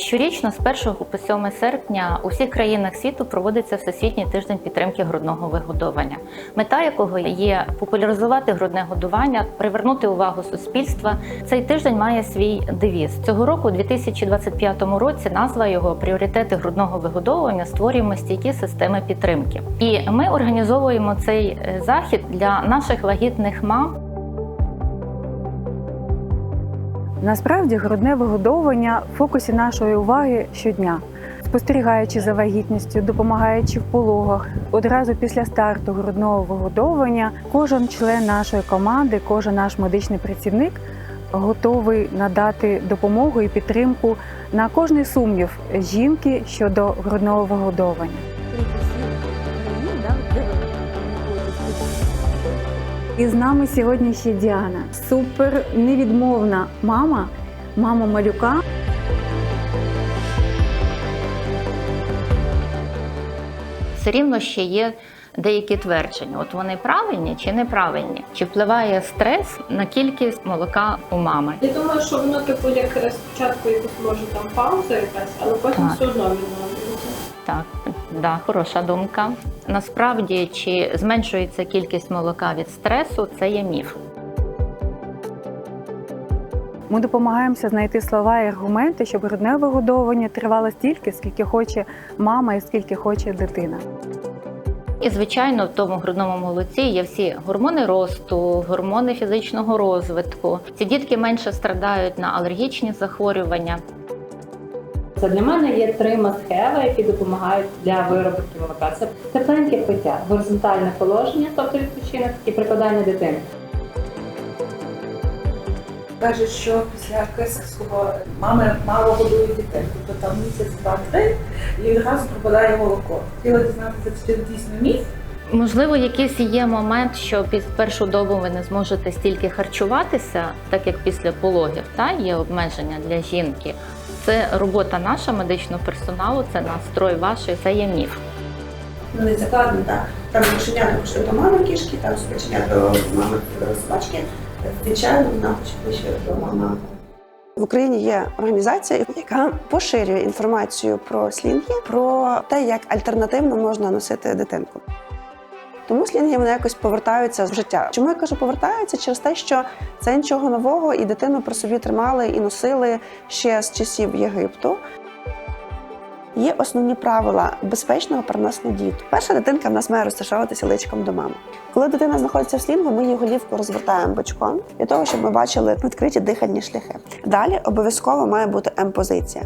Щорічно з 1 по 7 серпня у всіх країнах світу проводиться Всесвітній тиждень підтримки грудного вигодовування, мета якого є популяризувати грудне годування, привернути увагу суспільства. Цей тиждень має свій девіз. Цього року, у 2025 році, назва його пріоритети грудного вигодовування створюємо стійкі системи підтримки. І ми організовуємо цей е, захід для наших вагітних мам. Насправді грудне вигодовування в фокусі нашої уваги щодня. Спостерігаючи за вагітністю, допомагаючи в пологах, одразу після старту грудного вигодовування, кожен член нашої команди, кожен наш медичний працівник готовий надати допомогу і підтримку на кожний сумнів жінки щодо грудного вигодовування. І з нами сьогодні ще Діана, супер невідмовна мама, мама малюка. все рівно ще є деякі твердження. От вони правильні чи неправильні? Чи впливає стрес на кількість молока у мами? Я думаю, що воно типу як спочатку якось може там пауза якась, але потім Так. все одно відновлюється. Так, да, хороша думка. Насправді, чи зменшується кількість молока від стресу, це є міф. Ми допомагаємося знайти слова і аргументи, щоб грудне вигодовування тривало стільки, скільки хоче мама і скільки хоче дитина. І звичайно, в тому грудному молоці є всі гормони росту, гормони фізичного розвитку. Ці дітки менше страдають на алергічні захворювання. Це для мене є три мастхеви, які допомагають для виробітки молока. Це тепленьке пиття, горизонтальне положення, тобто відпочинок і прикладання дитини. Кажуть, що після кесарського мами мало годують дітей, тобто там місяць, два-три, і відразу пропадає молоко. Хотіла дізнатися, чи це дійсно міф. Можливо, якийсь є момент, що під першу добу ви не зможете стільки харчуватися, так як після пологів, та є обмеження для жінки. Це робота наша медичного персоналу, це настрой ваш, це є міф. Ну, не закладено, так. Там кошеня коштує до мами кішки, там кошеня до мами собачки. Звичайно, вона ближче до мами. В Україні є організація, яка поширює інформацію про слінги, про те, як альтернативно можна носити дитинку. Тому слінги вони якось повертаються в життя. Чому я кажу повертаються? Через те, що це нічого нового, і дитину при собі тримали і носили ще з часів Єгипту. Є основні правила безпечного переносення діту. Перша дитинка в нас має розташовуватися личком до мами. Коли дитина знаходиться в слінгу, ми її голівку розвертаємо бочком для того, щоб ми бачили відкриті дихальні шляхи. Далі обов'язково має бути М-позиція.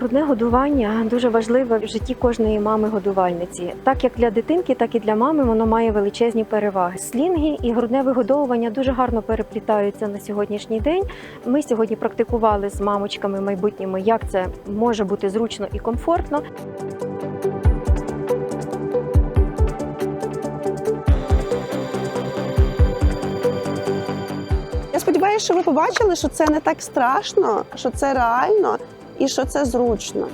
Грудне годування дуже важливе в житті кожної мами-годувальниці. Так як для дитинки, так і для мами воно має величезні переваги. Слінги і грудне вигодовування дуже гарно переплітаються на сьогоднішній день. Ми сьогодні практикували з мамочками майбутніми, як це може бути зручно і комфортно. Сподіваюся, що ви побачили, що це не так страшно, що це реально і що це зручно.